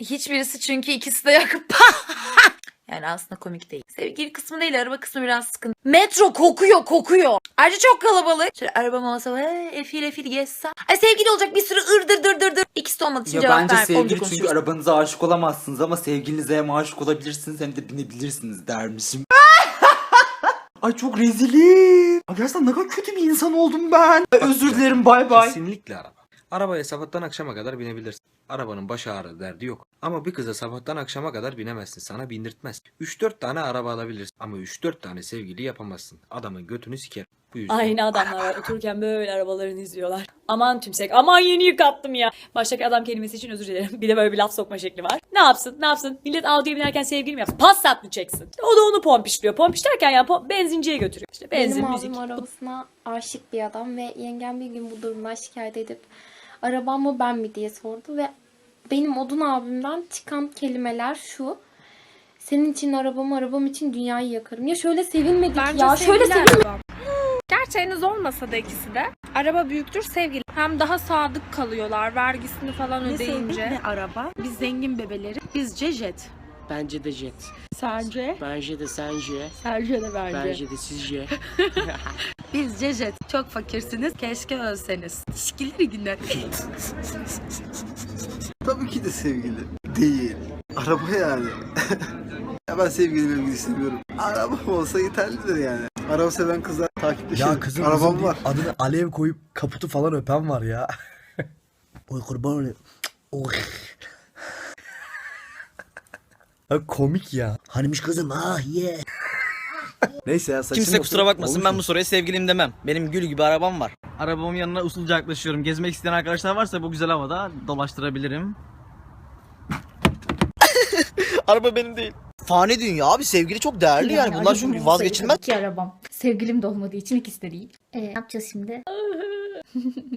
Hiçbirisi çünkü ikisi de yakıp Yani aslında komik değil. Sevgili kısmı değil araba kısmı biraz sıkıntı. Metro kokuyor kokuyor. Ayrıca çok kalabalık. Şöyle arabam olsa "Hey, efil efil gezsem. Ay sevgili olacak bir sürü ırdır dır dır dır. İkisi de olmadığı için Ya cevap bence ver. sevgili çünkü arabanıza aşık olamazsınız ama sevgilinize hem aşık olabilirsiniz hem de binebilirsiniz dermişim. Ay çok rezilim. Ay gerçekten ne kadar kötü bir insan oldum ben. Ay, Özür dilerim bay bay. Kesinlikle araba. Arabaya sabahtan akşama kadar binebilirsin. Arabanın baş ağrı derdi yok. Ama bir kıza sabahtan akşama kadar binemezsin. Sana bindirtmez. 3-4 tane araba alabilirsin. Ama 3-4 tane sevgili yapamazsın. Adamın götünü siker. Bu yüzden. Aynı adamlar var. Otururken böyle arabalarını izliyorlar. Aman tümsek. Aman yeni yıkattım ya. Baştaki adam kelimesi için özür dilerim. Bir de böyle bir laf sokma şekli var. Ne yapsın? Ne yapsın? Millet Audi'ye binerken sevgili mi yapsın? Passat mı çeksin? O da onu pompişliyor. Pompiş derken ya pom- benzinciye götürüyor. İşte benzin, Benim müzik. abim arabasına aşık bir adam ve yengem bir gün bu durumdan şikayet edip arabam mı ben mi diye sordu ve benim odun abimden çıkan kelimeler şu. Senin için arabamı, arabam için dünyayı yakarım. Ya şöyle sevinmedik Bence ya. Şöyle sevgili sevinmedik. arabam. Gerçi henüz olmasa da ikisi de. Araba büyüktür sevgili. Hem daha sadık kalıyorlar vergisini falan Ne ödeyince. ne araba. Biz zengin bebeleri. Bizce jet. Bence de jet. Sence? Bence de sence. Sence de bence. Bence de sizce. Bizce jet. Çok fakirsiniz. Keşke ölseniz. İlişkileri günler. Tabii ki de sevgili. Değil. Araba yani. ya ben sevgili mevgili istemiyorum. Arabam olsa yeterlidir yani. Araba seven kızlar takipleşelim. Ya kızım Arabam var. adını alev koyup kaputu falan öpen var ya. Oy kurban olayım. Oy. Komik ya. Hanimiş kızım ah ye. Neyse ya saçın Kimse kusura bakmasın ben bu soruya sevgilim demem. Benim gül gibi arabam var. Arabamın yanına usulca yaklaşıyorum. Gezmek isteyen arkadaşlar varsa bu güzel havada dolaştırabilirim. Araba benim değil. Fani dünya abi sevgili çok değerli yani, bunlar çünkü vazgeçilmez. arabam. Sevgilim de olmadığı için ikisi de değil. ne yapacağız şimdi?